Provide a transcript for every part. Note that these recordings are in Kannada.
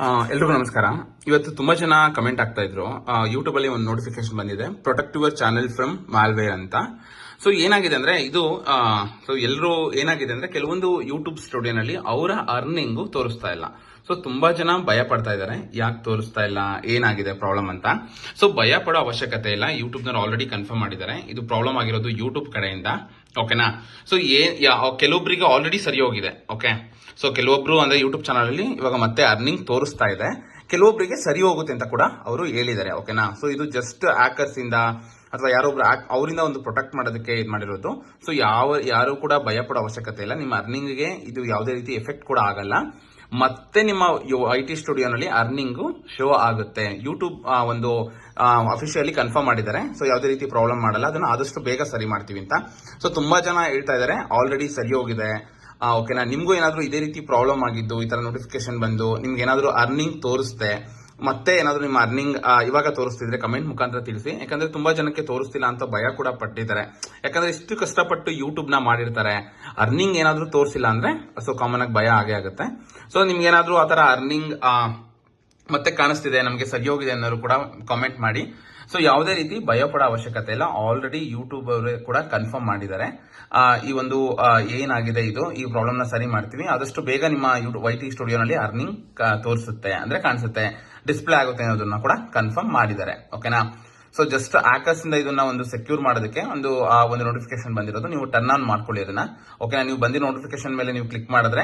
ಎಲ್ರಿಗೂ ನಮಸ್ಕಾರ. ಇವತ್ತು ತುಂಬಾ ಜನ ಕಮೆಂಟ್ ಆಗ್ತಾ ಇದ್ರು. ಯೂಟ್ಯೂಬ್ ಅಲ್ಲಿ ಒಂದು ನೋಟಿಫಿಕೇಶನ್ ಬಂದಿದೆ. Protect your channel from malware ಅಂತ. ಸೊ ಏನಾಗಿದೆ ಅಂದ್ರೆ ಇದು ಸೊ ಎಲ್ಲರೂ ಏನಾಗಿದೆ ಅಂದ್ರೆ ಕೆಲವೊಂದು ಯೂಟ್ಯೂಬ್ ಸ್ಟುಡಿಯೋನಲ್ಲಿ ಅವರ ಅರ್ನಿಂಗ್ ತೋರಿಸ್ತಾ ಇಲ್ಲ. ಸೊ ತುಂಬಾ ಜನ ಭಯ ಪಡ್ತಾ ಇದ್ದಾರೆ. ಯಾಕೆ ತೋರಿಸ್ತಾ ಇಲ್ಲ? ಏನಾಗಿದೆ ಪ್ರಾಬ್ಲಮ್ ಅಂತ? ಸೊ ಭಯ ಪಡೋ ಅವಶ್ಯಕತೆ ಇಲ್ಲ. ಯೂಟ್ಯೂಬ್ ನವರು ಆಲ್ರೆಡಿ ಕನ್ಫರ್ಮ್ ಮಾಡಿದ್ದಾರೆ. ಇದು ಪ್ರಾಬ್ಲಮ್ ಆಗಿರೋದು ಯೂಟ್ಯೂಬ್ ಕಡೆಯಿಂದ. ಓಕೆನಾ ಸೊ ಏ ಕೆಲವೊಬ್ಬರಿಗೆ ಆಲ್ರೆಡಿ ಸರಿ ಹೋಗಿದೆ. ಓಕೆ ಸೊ ಕೆಲವೊಬ್ರು ಅಂದ್ರೆ ಯೂಟ್ಯೂಬ್ ಚಾನಲ್ ಅಲ್ಲಿ ಇವಾಗ ಮತ್ತೆ ಅರ್ನಿಂಗ್ ತೋರಿಸ್ತಾ ಇದೆ. ಕೆಲವೊಬ್ಬರಿಗೆ ಸರಿ ಹೋಗುತ್ತೆ ಅಂತ ಕೂಡ ಅವರು ಹೇಳಿದ್ದಾರೆ. ಓಕೆನಾ ಸೊ ಇದು ಜಸ್ಟ್ ಆಕರ್ಸ್ ಇಂದ ಅಥವಾ ಯಾರೊಬ್ರು ಅವರಿಂದ ಒಂದು ಪ್ರೊಟೆಕ್ಟ್ ಮಾಡೋದಕ್ಕೆ ಇದು ಮಾಡಿರೋದು. ಸೊ ಯಾವ, ಯಾರು ಕೂಡ ಭಯ ಪಡೋ ಅವಶ್ಯಕತೆ ಇಲ್ಲ. ನಿಮ್ಮ ಅರ್ನಿಂಗ್ಗೆ ಇದು ಯಾವುದೇ ರೀತಿ ಎಫೆಕ್ಟ್ ಕೂಡ ಆಗಲ್ಲ. ಮತ್ತೆ ನಿಮ್ಮ ಐ ಟಿ ಸ್ಟುಡಿಯೋನಲ್ಲಿ ಅರ್ನಿಂಗ್ ಶೋ ಆಗುತ್ತೆ. ಯೂಟ್ಯೂಬ್ ಒಂದು ಅಫಿಷಿಯಲಿ ಕನ್ಫರ್ಮ್ ಮಾಡಿದ್ದಾರೆ. ಸೊ ಯಾವುದೇ ರೀತಿ ಪ್ರಾಬ್ಲಮ್ ಮಾಡಲ್ಲ. ಅದನ್ನ ಆದಷ್ಟು ಬೇಗ ಸರಿ ಮಾಡ್ತೀವಿ ಅಂತ. ಸೊ ತುಂಬಾ ಜನ ಹೇಳ್ತಾ ಇದ್ದಾರೆ ಆಲ್ರೆಡಿ ಸರಿ ಹೋಗಿದೆ. ಓಕೆನಾ ನಿಮಗೂ ಏನಾದರೂ ಇದೇ ರೀತಿ ಪ್ರಾಬ್ಲಮ್ ಆಗಿದ್ದು, ಈ ತರ ನೋಟಿಫಿಕೇಶನ್ ಬಂದು, ನಿಮ್ಗೆ ಏನಾದರೂ ಅರ್ನಿಂಗ್ ತೋರಿಸ್ತೆ ಮತ್ತೆ ಏನಾದರೂ ನಿಮ್ಮ ಅರ್ನಿಂಗ್ ಇವಾಗ ತೋರಿಸ್ತಿದ್ರೆ ಕಮೆಂಟ್ ಮುಖಾಂತರ ತಿಳಿಸಿ. ಯಾಕಂದ್ರೆ ತುಂಬಾ ಜನಕ್ಕೆ ತೋರಿಸ್ತಿಲ್ಲ ಅಂತ ಭಯ ಕೂಡ ಪಟ್ಟಿದ್ದಾರೆ. ಯಾಕಂದ್ರೆ ಇಷ್ಟು ಕಷ್ಟಪಟ್ಟು ಯೂಟ್ಯೂಬ್ನ ಮಾಡಿರ್ತಾರೆ. ಅರ್ನಿಂಗ್ ಏನಾದರೂ ತೋರಿಸಿಲ್ಲ ಅಂದ್ರೆ ಸೊ ಕಾಮನ್ ಆಗಿ ಭಯ ಆಗೇ ಆಗುತ್ತೆ. ಸೊ ನಿಮ್ಗೆ ಏನಾದ್ರೂ ಆ ಥರ ಅರ್ನಿಂಗ್ ಮತ್ತೆ ಕಾಣಿಸ್ತಿದೆ, ನಮಗೆ ಸರಿ ಹೋಗಿದೆ ಅನ್ನೋರು ಕೂಡ ಕಾಮೆಂಟ್ ಮಾಡಿ. ಸೊ ಯಾವುದೇ ರೀತಿ ಭಯ ಪಡೋ ಅವಶ್ಯಕತೆ ಇಲ್ಲ. ಆಲ್ರೆಡಿ ಯೂಟ್ಯೂಬ್ ಅವರು ಕೂಡ ಕನ್ಫರ್ಮ್ ಮಾಡಿದ್ದಾರೆ. ಈ ಒಂದು ಏನಾಗಿದೆ ಇದು? ಈ ಪ್ರಾಬ್ಲಮ್ನ ಸರಿ ಮಾಡ್ತೀವಿ ಆದಷ್ಟು ಬೇಗ ನಿಮ್ಮ ವೈ ಟಿ ಸ್ಟುಡಿಯೋನಲ್ಲಿ ಅರ್ನಿಂಗ್ ತೋರಿಸುತ್ತೆ ಅಂದ್ರೆ ಕಾಣಿಸುತ್ತೆ. ಡಿಸ್ಪ್ಲೇ ಆಗುತ್ತೆ ಅನ್ನೋದನ್ನ ಕೂಡ ಕನ್ಫರ್ಮ್ ಮಾಡಿದ್ದಾರೆ. ಓಕೆನಾ ಸೊ ಜಸ್ಟ್ ಆಕರ್ಸ್ ಇಂದ ಇದನ್ನ ಒಂದು ಸೆಕ್ಯೂರ್ ಮಾಡೋದಕ್ಕೆ ಒಂದು, ಆ, ಒಂದು ನೋಟಿಫಿಕೇಶನ್ ಬಂದಿರೋದು. ನೀವು ಟರ್ನ್ ಆನ್ ಮಾಡ್ಕೊಳ್ಳಿ ಅದನ್ನ. ಓಕೆನಾ ನೀವು ಬಂದಿರೋ ನೋಟಿಫಿಕೇಶನ್ ಮೇಲೆ ನೀವು ಕ್ಲಿಕ್ ಮಾಡಿದ್ರೆ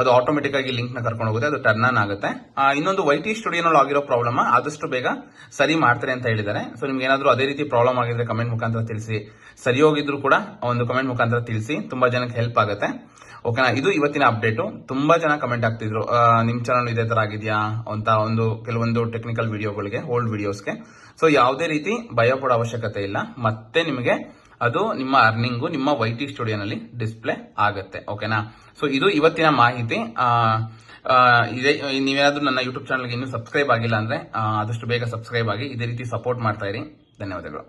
ಅದು ಆಟೋಮೆಟಿಕ್ ಆಗಿ ಲಿಂಕ್ನ ಕರ್ಕೊಂಡು ಹೋಗುತ್ತೆ, ಅದು ಟರ್ನ್ ಆನ್ ಆಗುತ್ತೆ. ಇನ್ನೊಂದು ವೈ ಟಿ ಸ್ಟುಡಿಯೋನಲ್ಲಿ ಆಗಿರೋ ಪ್ರಾಬ್ಲಮ್ ಆದಷ್ಟು ಬೇಗ ಸರಿ ಮಾಡ್ತಾರೆ ಅಂತ ಹೇಳಿದ್ದಾರೆ. ಸೊ ನಿಮ್ಗೆ ಏನಾದರೂ ಅದೇ ರೀತಿ ಪ್ರಾಬ್ಲಮ್ ಆಗಿದ್ರೆ ಕಮೆಂಟ್ ಮುಖಾಂತರ ತಿಳಿಸಿ. ಸರಿ ಹೋಗಿದ್ರು ಕೂಡ ಒಂದು ಕಮೆಂಟ್ ಮುಖಾಂತರ ತಿಳಿಸಿ. ತುಂಬಾ ಜನಕ್ಕೆ ಹೆಲ್ಪ್ ಆಗುತ್ತೆ. ಓಕೆನಾ ಇದು ಇವತ್ತಿನ ಅಪ್ಡೇಟ್ ತುಂಬಾ ಜನ ಕಮೆಂಟ್ ಆಗ್ತಿದ್ರು ನಿಮ್ಮ ನಿಮ್ ಚಾನಲ್ ಇದೇ ತರ ಆಗಿದ್ಯಾ? ಅಂತ ಒಂದು, ಕೆಲವೊಂದು ಟೆಕ್ನಿಕಲ್ ವಿಡಿಯೋಗಳಿಗೆ ಓಲ್ಡ್ ವಿಡಿಯೋಸ್ಗೆ ಸೊ ಯಾವುದೇ ರೀತಿ ಭಯ ಅವಶ್ಯಕತೆ ಇಲ್ಲ. ಮತ್ತೆ ನಿಮಗೆ ಅದು ನಿಮ್ಮ ಅರ್ನಿಂಗು ನಿಮ್ಮ ವೈ ಟಿ ಸ್ಟುಡಿಯೋನಲ್ಲಿ ಡಿಸ್ಪ್ಲೇ ಆಗುತ್ತೆ ಓಕೆನಾ ಸೊ ಇದು ಇವತ್ತಿನ ಮಾಹಿತಿ. ಇದೇ ನೀವೇನಾದ್ರೂ ನನ್ನ ಯೂಟ್ಯೂಬ್ ಚಾನಲ್ಗೆ ಇನ್ನೂ ಸಬ್ಸ್ಕ್ರೈಬ್ ಆಗಿಲ್ಲ ಅಂದ್ರೆ ಆದಷ್ಟು ಬೇಗ ಸಬ್ಸ್ಕ್ರೈಬ್ ಆಗಿ ಇದೇ ರೀತಿ ಸಪೋರ್ಟ್ ಮಾಡ್ತಾ ಇರಿ. ಧನ್ಯವಾದಗಳು.